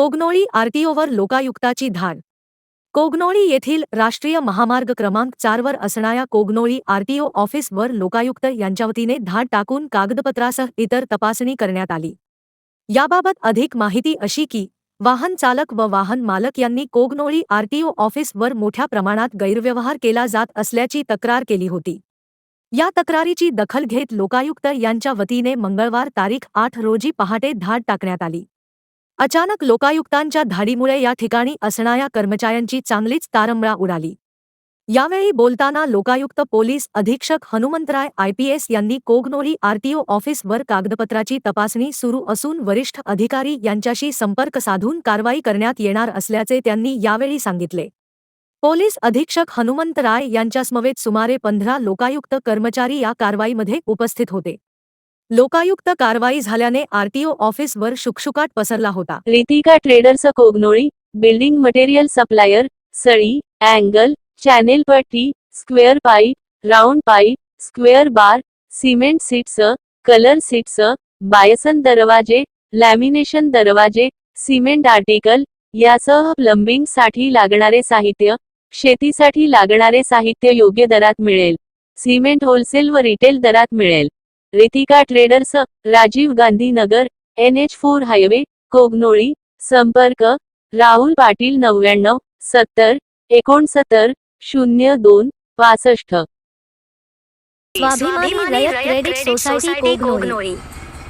कोगनोळी आरटीओवर लोकायुक्ताची धाड. कोगनोळी येथील राष्ट्रीय महामार्ग क्रमांक चारवर असणाऱ्या कोगनोळी आरटीओ ऑफिसवर लोकायुक्त यांच्यावतीने धाड टाकून कागदपत्रासह इतर तपासणी करण्यात आली. याबाबत अधिक माहिती अशी की वाहन चालक व वाहन मालक यांनी कोगनोळी आरटीओ ऑफिसवर मोठ्या प्रमाणात गैरव्यवहार केला जात असल्याची तक्रार केली होती. या तक्रारीची दखल घेत लोकायुक्त यांच्या वतीने मंगळवार तारीख आठ रोजी पहाटे धाड टाकण्यात आली. अचानक लोकायुक्तांच्या धाडीमुळे या ठिकाणी असणाऱ्या कर्मचाऱ्यांची चांगलीच तारंबळा उडाली. यावेळी बोलताना लोकायुक्त पोलीस अधीक्षक हनुमंतराय आयपीएस यांनी कोगनोळी आरटीओ ऑफिसवर कागदपत्राची तपासणी सुरू असून वरिष्ठ अधिकारी यांच्याशी संपर्क साधून कारवाई करण्यात येणार असल्याचे त्यांनी यावेळी सांगितले. पोलीस अधीक्षक हनुमंत राय यांच्यासमवेत सुमारे पंधरा लोकायुक्त कर्मचारी या कारवाईमध्ये उपस्थित होते. लोकायुक्त कारवाई झाल्याने आरटीओ ऑफिसवर शुकशुकाट पसरला होता. Ritika traders Kognoli building material supplier सळी angle channel पट्टी square pipe round pipe square bar cement sheets colour sheets Bison दरवाजे लॅमिनेशन दरवाजे सिमेंट आर्टिकल यासह प्लंबिंगसाठी लागणारे साहित्य शेतीसाठी लागणारे साहित्य योग्य दरात मिळेल. सिमेंट होलसेल व रिटेल दरात मिळेल. Ritika traders Rajiv Gandhi Nagar N H four highway Kognoli संपर्क राहुल पाटील नव्याण्णव सत्तर एकोणसत्तर शून्य दोन पासष्ट. स्वाभिमानी रयत क्रेडिट सोसायटी कोगनोळी.